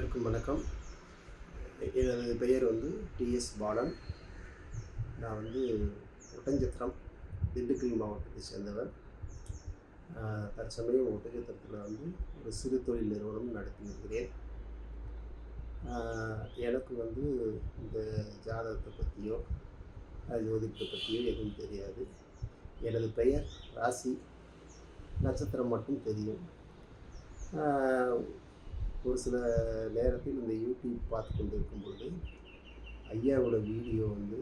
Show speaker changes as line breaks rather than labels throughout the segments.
அனைவருக்கும் வணக்கம். எனது பெயர் வந்து டிஎஸ் பாலன். நான் வந்து ஒட்டஞ்சத்திரம் திண்டுக்கல் மாவட்டத்தை சேர்ந்தவர். தற்சமயம் ஒட்டஞ்சத்திரத்தில் வந்து ஒரு சிறு தொழில் நிறுவனம் நடத்தி வருகிறேன் எனக்கு வந்து இந்த ஜாதகத்தை பற்றியோ ஜோதிடத்தை பற்றியோ எதுவும் தெரியாது. எனது பெயர் ராசி. நட்சத்திரம் மட்டும் தெரியும். ஒரு சில நேரத்தில் இந்த யூடியூப் பார்த்து கொண்டு இருக்கும்போது ஐயாவோட வீடியோ வந்து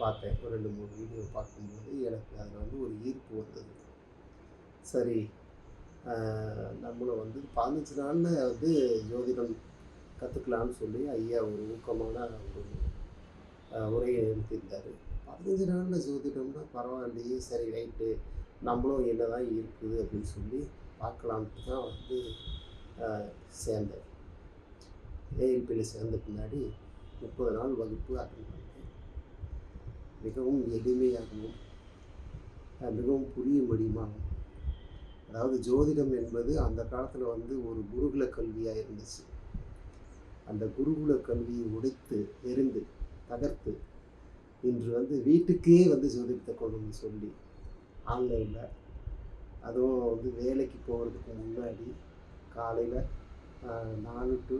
பார்த்தேன். ஒரு ரெண்டு மூணு வீடியோ பார்க்கும்போது எனக்கு அதில் வந்து ஒரு ஈர்ப்பு வந்தது. சரி நம்மளும் வந்து பதினஞ்சு நாளில் வந்து ஜோதிடம் கற்றுக்கலான்னு சொல்லி ஐயா ஒரு ஊக்கமான ஒரு உரையை நிறுத்தியிருந்தார் பதினஞ்சு நாளில் ஜோதிடம்னா பரவாயில்லையே சரி ரைட்டு. நம்மளும் என்ன தான் இருக்குது அப்படின்னு சொல்லி பார்க்கலான்ட்டு தான் வந்து சேர்ந்தேன் ஏஎல்பியில் சேர்ந்த பின்னாடி முப்பது நாள் வகுப்பு அட்டன் பண்ணேன் மிகவும் எளிமையாகவும் மிகவும் மிகவும் புரியும்படியுமாகவும் அதாவது ஜோதிடம் என்பது அந்த காலத்தில் வந்து ஒரு குருகுல கல்வியாக இருந்துச்சு. அந்த குருகுல கல்வியை உடைத்து எரிந்து தகர்த்து இன்று வந்து வீட்டுக்கே வந்து ஜோதிடத்தை கொண்டு சொல்லி ஆன்லைனில் அதுவும் வந்து வேலைக்கு போகிறதுக்கு முன்னாடி காலையில் நாலு டு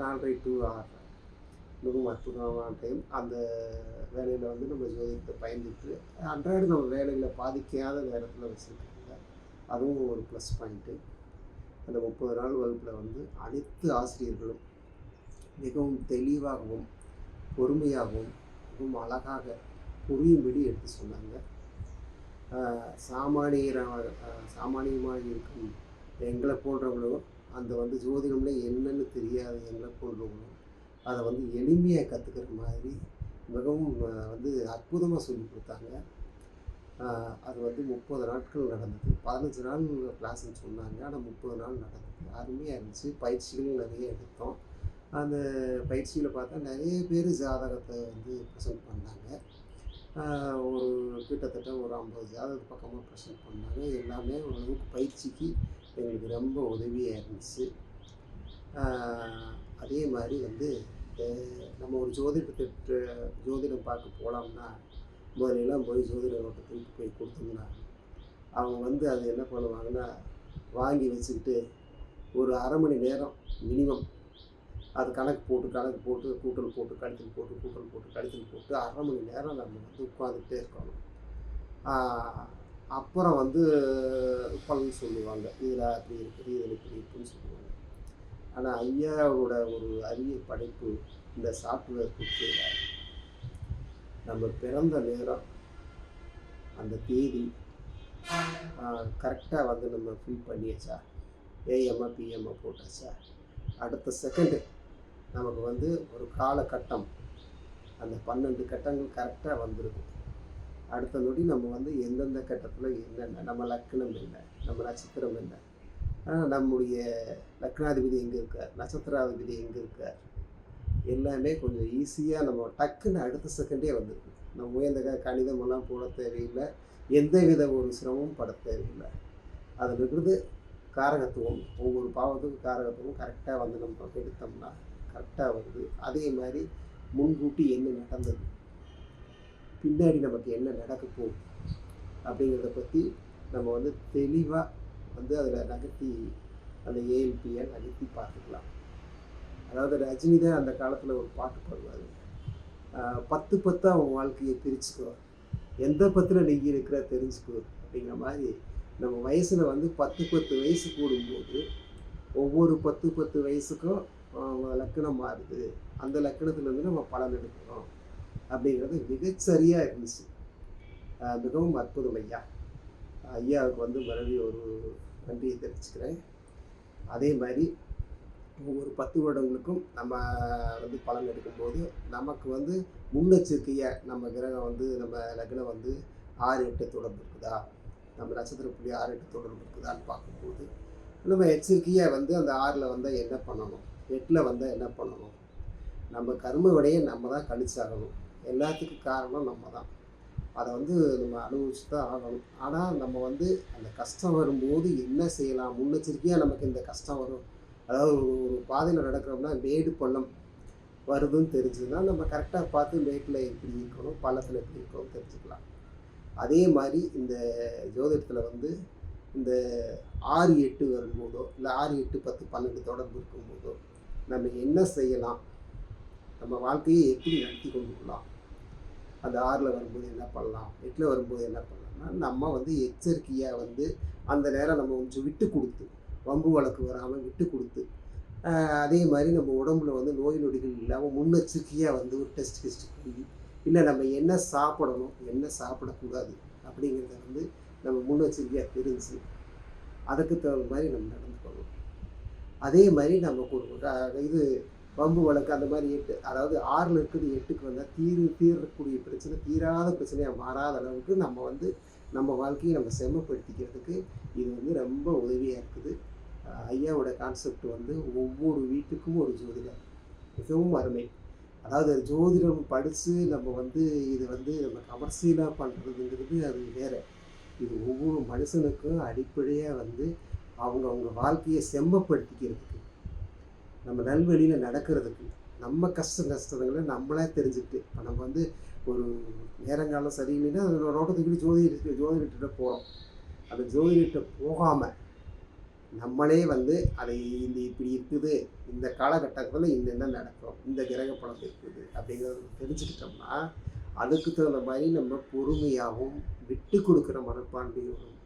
நாலரை டு ஆறு. மிகவும் அற்புதமான டைம் அந்த வேலையில் வந்து நம்ம ஜோதிடத்தை பயந்துட்டு அன்றாடம் நம்ம வேலையில் பாதிக்காத நேரத்தில் வச்சுருக்காங்க அதுவும் ஒரு ப்ளஸ் பாயிண்ட்டு அந்த முப்பது நாள் வகுப்பில் வந்து அனைத்து ஆசிரியர்களும் மிகவும் தெளிவாகவும் பொறுமையாகவும் மிகவும் அழகாக புரியும்படி எடுத்து சொன்னாங்க. சாமானியராக சாமானியமாக இருக்கும் எங்களை போன்றவங்களும் அந்த வந்து ஜோதிடம்ல என்னன்னு தெரியாத எங்களை போன்றவங்களும் அதை வந்து எளிமையாக கற்றுக்கிற மாதிரி மிகவும் வந்து அற்புதமாக சொல்லி கொடுத்தாங்க. அது வந்து முப்பது நாட்கள் நடந்தது. பதினஞ்சு நாள் கிளாஸ்ன்னு சொன்னாங்க. ஆனால் முப்பது நாள் நடந்தது. அருமையாக இருந்துச்சு. பயிற்சிகளும் நிறைய எடுத்தோம். அந்த பயிற்சியில் பார்த்தா நிறைய பேர் ஜாதகத்தை வந்து ப்ரெசென்ட் பண்ணாங்க. ஒரு கிட்டத்தட்ட ஒரு ஐம்பது ஜாதகத்து பக்கமாக ப்ரெசென்ட் பண்ணாங்க. எல்லாமே ஓரளவுக்கு பயிற்சிக்கு எங்களுக்கு ரொம்ப உதவியாக இருந்துச்சு. அதே மாதிரி வந்து நம்ம ஒரு ஜோதிடத்தை ஜோதிடம் பார்க்க போகலாம்னா முதலெல்லாம் போய் ஜோதிட போய் கொடுத்தோம்னா அவங்க வந்து அதை என்ன பண்ணுவாங்கன்னா வாங்கி வச்சுக்கிட்டு ஒரு அரை மணி நேரம் மினிமம் அது கணக்கு போட்டு கணக்கு போட்டு கூட்டல் போட்டு கழித்தல் போட்டு கூட்டல் போட்டு கழித்தல் போட்டு அரை மணி நேரம் நம்ம வந்து உட்காந்துக்கிட்டே இருக்கணும். அப்புறம் வந்து பலன் சொல்லுவாங்க. இதில் அப்படி இருக்குது இதில் இப்படி இருக்குன்னு சொல்லுவாங்க. ஆனால் ஐயாவோட ஒரு அரிய படைப்பு இந்த சாஃப்ட்வேர் கொடுத்ததுல நம்ம பிறந்த நேரம் அந்த தேதி கரெக்டாக வந்து நம்ம ஃபில் பண்ணியாச்சா? ஏஎம்ஐ பிஎம்ஐ போட்டாச்சா? அடுத்த செகண்டு நமக்கு வந்து ஒரு காலகட்டம் அந்த பன்னெண்டு கட்டங்கள் கரெக்டாக வந்துருக்கு அடுத்த நொடி நம்ம வந்து எந்தெந்த கட்டத்தில் என்னென்ன நம்ம லக்கணம் என்ன நம்ம நட்சத்திரம் என்ன? ஆனால் நம்முடைய லக்னாதிபதி எங்கே இருக்கார்? நட்சத்திராதிபதி எங்கே இருக்கார்? எல்லாமே கொஞ்சம் ஈஸியாக நம்ம டக்குன்னு அடுத்த செகண்டே வந்துருக்கு. நம்ம உயர்ந்த கணிதமெல்லாம் போட தேவையில்லை. எந்த வித ஒரு சிரமமும் பட தேவையில்லை. அதில் இருக்கிறது காரகத்துவம் ஒவ்வொரு பாவத்துக்கும் காரகத்துவம் கரெக்டாக வந்து நம்ம எடுத்தோம்னா கரெக்டாக வருது. அதே மாதிரி முன்கூட்டி என்ன நடந்தது? பின்னாடி நமக்கு என்ன நடக்க போகுது அப்படிங்கிறத பற்றி நம்ம வந்து தெளிவாக வந்து அதில் நகர்த்தி அந்த ஏஎல்பியை நகர்த்தி பார்த்துக்கலாம். அதாவது ரஜினி தான் அந்த காலத்தில் ஒரு பாட்டு பாடுவார். பத்து பத்தாக உன் வாழ்க்கையை பிரிச்சுக்கோ எந்த பத்தில் நீ இருக்கிற தெரிஞ்சுக்கோ அப்படிங்கிற மாதிரி நம்ம வயசில் வந்து பத்து பத்து வயசு கூடும்போது ஒவ்வொரு பத்து பத்து வயசுக்கும் லக்கணம் மாறுது. அந்த லக்கணத்துலேருந்து நம்ம பலன் எடுக்கிறோம் அப்படிங்கிறது மிகச்சரியாக இருந்துச்சு. மிகவும் அற்புதம் ஐயா. ஐயாவுக்கு வந்து மறுபடியும் ஒரு நன்றியை தெரிவிச்சுக்கிறேன். அதே மாதிரி ஒவ்வொரு பத்து வருடங்களுக்கும் நம்ம வந்து பலன் எடுக்கும்போது நமக்கு வந்து முன்னெச்சரிக்கையாக நம்ம கிரகம் வந்து நம்ம லக்னம் வந்து ஆறு எட்டு தொடர்பு இருக்குதா? நம்ம நட்சத்திர புள்ளி ஆறு எட்டு தொடர்பு இருக்குதான்னு பார்க்கும்போது நம்ம எச்சரிக்கையாக வந்து அந்த ஆறில் வந்தால் என்ன பண்ணணும்? எட்டில் வந்தால் என்ன பண்ணணும்? நம்ம கர்ம விடையை நம்ம தான் கழிச்சாகணும் எல்லாத்துக்கும் காரணம் நம்ம தான் அதை வந்து நம்ம அனுபவிச்சு தான் ஆகணும். ஆனால் நம்ம வந்து அந்த கஷ்டம் வரும்போது என்ன செய்யலாம்? முன்னெச்சரிக்கையாக நமக்கு இந்த கஷ்டம் வரும். அதாவது ஒரு பாதையில் நடக்கிறோம்னா மேடு பள்ளம் வருதுன்னு தெரிஞ்சதுன்னா நம்ம கரெக்டாக பார்த்து மேட்டில் எப்படி இருக்கணும்? பள்ளத்தில் எப்படி இருக்கணும் தெரிஞ்சுக்கலாம். அதே மாதிரி இந்த ஜோதிடத்தில் வந்து இந்த ஆறு எட்டு வரும்போதோ இல்லை ஆறு எட்டு பத்து பன்னெண்டு தொடர்பு இருக்கும்போதோ நம்ம என்ன செய்யலாம்? நம்ம வாழ்க்கையை எப்படி நடத்தி கொண்டு போகலாம் அந்த ஆறில் வரும்போது என்ன பண்ணலாம்? எட்டில் வரும்போது என்ன பண்ணலாம்னா நம்ம வந்து எச்சரிக்கையாக வந்து அந்த நேரம் நம்ம கொஞ்சம் விட்டு கொடுத்து வம்பு வழக்கு வராமல் விட்டு கொடுத்து அதே மாதிரி நம்ம உடம்புல வந்து நோய் நொடிகள் இல்லாமல் முன்னெச்சரிக்கையாக வந்து ஒரு டெஸ்ட் கிஸ்ட் பண்ணி இல்லை நம்ம என்ன சாப்பிடணும் என்ன சாப்பிடக்கூடாது அப்படிங்கிறத வந்து நம்ம முன்னெச்சரிக்கையாக தெரிஞ்சு அதுக்கு தகுந்த மாதிரி நம்ம நடந்துக்கணும் அதே மாதிரி நமக்கு ஒரு இது வம்பு வழக்கு அந்த மாதிரி எட்டு அதாவது ஆறில் இருக்குது எட்டுக்கு வந்தால் தீர் தீரக்கூடிய பிரச்சனை தீராத பிரச்சனையாக மாறாத அளவுக்கு நம்ம வந்து நம்ம வாழ்க்கையை நம்ம செம்மப்படுத்திக்கிறதுக்கு இது வந்து ரொம்ப உதவியாக இருக்குது. ஐயாவோட கான்செப்ட் வந்து ஒவ்வொரு வீட்டுக்கும் ஒரு ஜோதிடர் மிகவும் அருமை. அதாவது ஜோதிடம் படித்து நம்ம வந்து இது வந்து நம்ம கமர்ஷியலாக பண்ணுறதுங்கிறது அது வேறு. இது ஒவ்வொரு மனுஷனுக்கும் அடிப்படையாக வந்து அவங்க அவங்க வாழ்க்கையை செம்மப்படுத்திக்கிறதுக்கு நம்ம நல்வழியில் நடக்கிறதுக்கு நம்ம கஷ்ட கஷ்டங்களை நம்மளே தெரிஞ்சுக்கிட்டு இப்போ நம்ம வந்து ஒரு நேரங்காலம் சரியில்லைன்னா அதோட நோட்டத்துக்கு ஜோதிட ஜோதிடர்கிட்ட போகிறோம் அந்த ஜோதிடர்கிட்ட போகாமல் நம்மளே வந்து அதை இந்த இப்படி இருக்குது இந்த காலகட்டத்தில் என்னென்ன நடக்கும் இந்த கிரக இருக்குது அப்படிங்கிறத தெரிஞ்சுக்கிட்டோம்னா அதுக்கு தகுந்த மாதிரி நம்ம பொறுமையாகவும் விட்டு கொடுக்குற மனப்பான்மையோடும்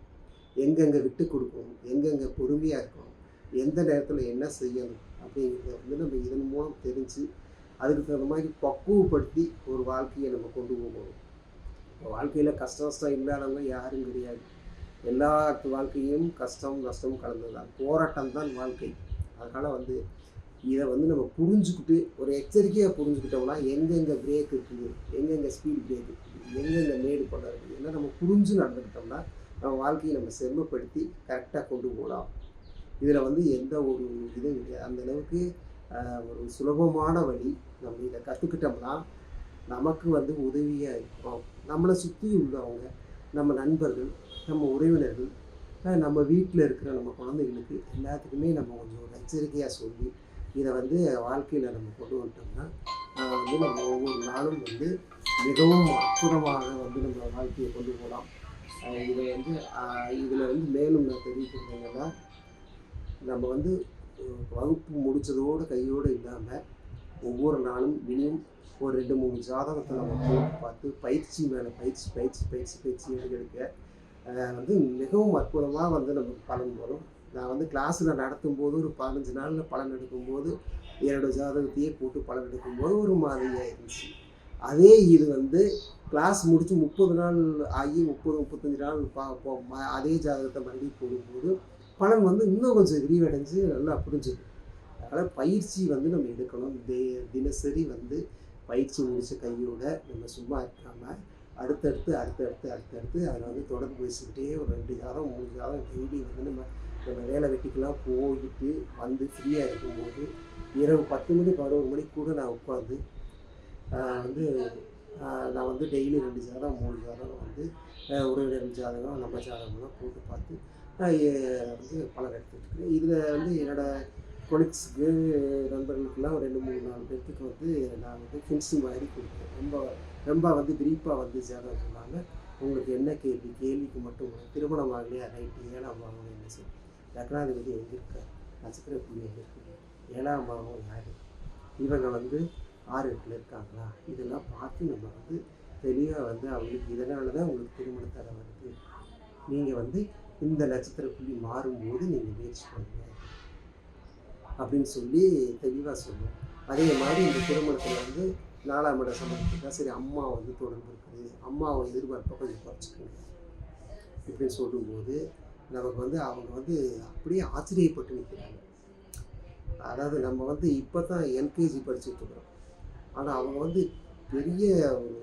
எங்கெங்கே விட்டு கொடுக்கணும் எங்கெங்கே பொறுமையாக இருக்கணும் எந்த நேரத்தில் என்ன செய்யணும் அப்படிங்கிறத வந்து நம்ம இதன் மூலம் தெரிஞ்சு அதுக்கு தகுந்த மாதிரி பக்குவப்படுத்தி ஒரு வாழ்க்கையை நம்ம கொண்டு போகணும். இப்போ வாழ்க்கையில் கஷ்ட கஷ்டம் இல்லாதவங்க யாரும் கிடையாது. எல்லா வாழ்க்கையும் கஷ்டம் நஷ்டம் கலந்தது தான் போராட்டம் தான் வாழ்க்கை. அதனால் வந்து இதை வந்து நம்ம புரிஞ்சுக்கிட்டு ஒரு எச்சரிக்கையாக புரிஞ்சுக்கிட்டோம்னா எங்கெங்கே பிரேக் இருக்குது எங்கெங்கே ஸ்பீட் பிரேக் இருக்குது எங்கெங்கே மேடு பண்ண இருக்குது ஏன்னா நம்ம புரிஞ்சு நடந்துக்கிட்டோம்னா நம்ம வாழ்க்கையை நம்ம செம்மப்படுத்தி கரெக்டாக கொண்டு போகலாம். இதில் வந்து எந்த ஒரு இதுவும் கிடையாது. அந்த அளவுக்கு ஒரு சுலபமான வழி நம்ம இதை கற்றுக்கிட்டோம்னா நமக்கு வந்து உதவியாக இருக்கும். நம்மளை சுற்றி உள்ளவங்க நம்ம நண்பர்கள் நம்ம உறவினர்கள் நம்ம வீட்டில் இருக்கிற நம்ம குழந்தைகளுக்கு எல்லாத்துக்குமே நம்ம கொஞ்சம் ஒரு எச்சரிக்கையாக சொல்லி இதை வந்து வாழ்க்கையில் நம்ம கொண்டு வந்துட்டோம்னா வந்து நம்ம ஒவ்வொரு நாளும் வந்து மிகவும் அற்புதமாக வந்து நம்ம வாழ்க்கையை கொண்டு போகலாம். இதை வந்து இதில் வந்து மேலும் நான் தெரிவிக்கிறது நம்ம வந்து வகுப்பு முடித்ததோடு கையோடு இல்லாமல் ஒவ்வொரு நாளும் மினிமம் ஒரு ரெண்டு மூணு ஜாதகத்தை நம்ம போட்டு பார்த்து பயிற்சி மேலே பயிற்சி பயிற்சி பயிற்சி பயிற்சி எடுக்க வந்து மிகவும் அற்புதமாக வந்து நமக்கு பலன் வரும். நான் வந்து கிளாஸில் நடத்தும் போது ஒரு பதினஞ்சு நாளில் பலன் எடுக்கும்போது என்னோடய ஜாதகத்தையே போட்டு பலன் எடுக்கும்போது ஒரு மாதிரியாக இருந்துச்சு. அதே இது வந்து கிளாஸ் முடித்து முப்பது நாள் ஆகி முப்பது முப்பத்தஞ்சு நாள் பா அதே ஜாதகத்தை மறுபடியும் போடும்போது பலன் வந்து இன்னும் கொஞ்சம் விரிவடைஞ்சு நல்லா புரிஞ்சுது. அதனால் பயிற்சி வந்து நம்ம எடுக்கணும். தி தினசரி வந்து பயிற்சி முடிச்ச கையோட நம்ம சும்மா இருக்காமல் அடுத்தடுத்து அடுத்தடுத்து அடுத்தடுத்து அதில் வந்து தொடர்பு பேசிக்கிட்டே ஒரு ரெண்டு காலம் மூணு காலம் டெய்லி வந்து நம்ம நம்ம வேலை வெட்டிக்கெல்லாம் போயிட்டு வந்து ஃப்ரீயாக இருக்கும்போது இரவு பத்து மணி பதினோரு மணிக்கு கூட நான் உட்காந்து வந்து நான் வந்து டெய்லி ரெண்டு ஜாதகம் மூணு ஜாதகம் வந்து ஆஹ் உறவினர் ஜாதகம் நம்ம ஜாதகம்லாம் போட்டு பார்த்து வந்து பலன் எடுத்துகிட்டு இதில் வந்து என்னோடய கொலிக்ஸுக்கு நண்பர்களுக்கெல்லாம் ஒரு ரெண்டு மூணு நாலு பேர்த்துக்கு வந்து நான் வந்து ஃபின்ஸு மாதிரி கொடுத்தேன் ரொம்ப ரொம்ப வந்து பிரீஃபாக வந்து ஜாதகம் சொன்னாங்க. உங்களுக்கு என்ன கேள்வி? கேள்விக்கு மட்டும் திருமணம் ஆகலையா? ரைட்டு ஏழாம் பாவம் என்ன சொல்லி லக்னாதிபதி எங்கே இருக்க நட்சத்திர புள்ளி எங்கே இருக்குது ஏழாம் பாவம் யார்? இவங்க வந்து ஆறு எட்டில் இருக்காங்களா? இதெல்லாம் பார்த்து நம்ம வந்து தெளிவாக வந்து அவங்களுக்கு இதனால தான் உங்களுக்கு திருமண வருது. நீங்கள் வந்து இந்த நட்சத்திர புள்ளி மாறும்போது நீங்கள் முயற்சி பண்ணுங்க. அப்படின்னு சொல்லி தெளிவாக சொல்லுவோம். அதே மாதிரி இந்த திருமணத்தில் வந்து நாலாம் இட சம்பந்தத்துக்காக சரி அம்மா வந்து தொடர்பு இருக்குது. அம்மாவை எதிர்பார்ப்பை கொஞ்சம் குறைச்சிக்கணும் இப்படின்னு சொல்லும்போது நமக்கு வந்து அவங்க வந்து அப்படியே ஆச்சரியப்பட்டு நிற்கிறாங்க அதாவது நம்ம வந்து இப்போ தான் எல்கேஜி படிச்சுட்டு இருக்கிறோம். ஆனால் அவங்க வந்து பெரிய ஒரு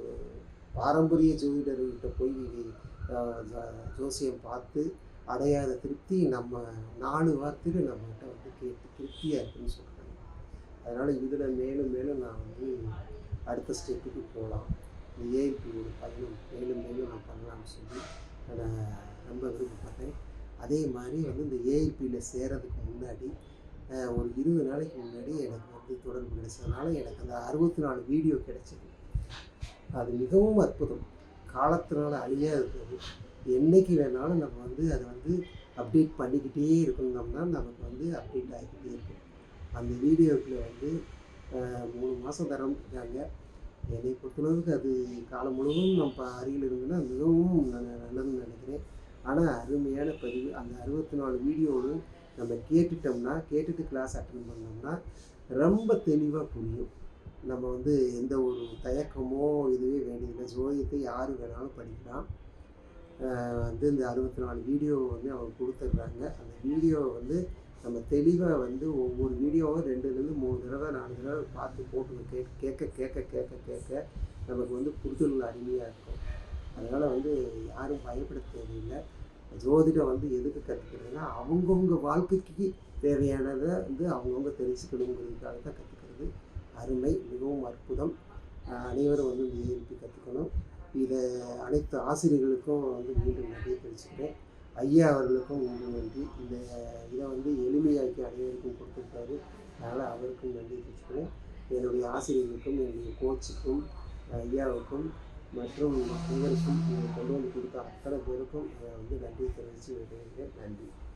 பாரம்பரிய ஜோதிடர்கிட்ட போய் ஜோசியம் பார்த்து அடையாத திருப்தி நம்ம நாலு வாரத்துக்கு நம்மகிட்ட வந்து கேட்டு திருப்தியாக இருக்குன்னு சொல்கிறாங்க அதனால் இதில் மேலும் மேலும் நான் வந்து அடுத்த ஸ்டெப்புக்கு போகலாம் இந்த ஏஐபியோட பயணம் மேலும் மேலும் நான் பண்ணலாம்னு சொல்லி நான் ரொம்ப விருப்பப்பட்டேன். அதே மாதிரி வந்து இந்த ஏஐபியில் சேரதுக்கு முன்னாடி ஒரு இருபது நாளைக்கு முன்னாடி எனக்கு வந்து தொடர்பு கிடைச்சதுனால எனக்கு அந்த அறுபத்தி நாலு வீடியோ கிடைச்சது. அது மிகவும் அற்புதம். காலத்தினால அழியாதது என்னைக்கு வேணாலும் நம்ம வந்து அதை வந்து அப்டேட் பண்ணிக்கிட்டே இருக்கணும்னா நமக்கு வந்து அப்டேட் ஆகிக்கிட்டே இருக்கும். அந்த வீடியோக்குள்ள வந்து மூணு மாதம் தரம் இருக்காங்க. என்னை பொறுத்தளவுக்கு அது காலம் முழுவதும் நம்ம அருகில் இருந்ததுன்னா மிகவும் நான் நல்லதுன்னு நினைக்கிறேன். ஆனால் அருமையான பதிவு. அந்த அறுபத்தி நாலு வீடியோவும் நம்ம கேட்டுட்டோம்னா கேட்டுட்டு கிளாஸ் அட்டன் பண்ணோம்னா ரொம்ப தெளிவாக புரியும். நம்ம வந்து எந்த ஒரு தயக்கமோ இதுவே வேண்டியதில்லை. ஜோதியத்தை யார் வேணாலும் படிக்கலாம். வந்து இந்த அறுபத்தி நாலு வீடியோ வந்து அவங்க கொடுத்துட்றாங்க. அந்த வீடியோவை வந்து நம்ம தெளிவாக வந்து ஒவ்வொரு வீடியோவும் ரெண்டுலேருந்து மூணு தடவை நாலு தடவை பார்த்து போட்டு கேட்க கேட்க கேட்க கேட்க கேட்க நமக்கு வந்து புரிதல் அருமையாக இருக்கும். அதனால் வந்து யாரும் பயப்பட தேவையில்லை. ஜோதிடம் வந்து எதுக்கு கற்றுக்கிறதுனா அவங்கவுங்க வாழ்க்கைக்கு தேவையானதை வந்து அவங்கவுங்க தெரிஞ்சுக்கணுங்கிறதுக்காக தான் கற்றுக்கிறது அருமை மிகவும் அற்புதம். அனைவரும் வந்து இந்த ஏஎல்பி கற்றுக்கணும் இதை அனைத்து ஆசிரியர்களுக்கும் வந்து மீண்டும் நன்றி தெரிவிச்சுக்கிறேன். ஐயா அவர்களுக்கும் மீண்டும் நன்றி. இந்த இதை வந்து எளிமையாக்கி அனைவருக்கும் கொடுத்துருக்காரு. அதனால் அவருக்கும் நன்றி தெரிவிச்சுக்கிறேன். என்னுடைய ஆசிரியர்களுக்கும் என்னுடைய கோச்சுக்கும் ஐயாவுக்கும் மற்றும் இவருக்கும் கொண்டு வந்து கொடுத்த அத்தனை பேருக்கும் வந்து நன்றி தெரிவித்து விடுகிறேன் நன்றி.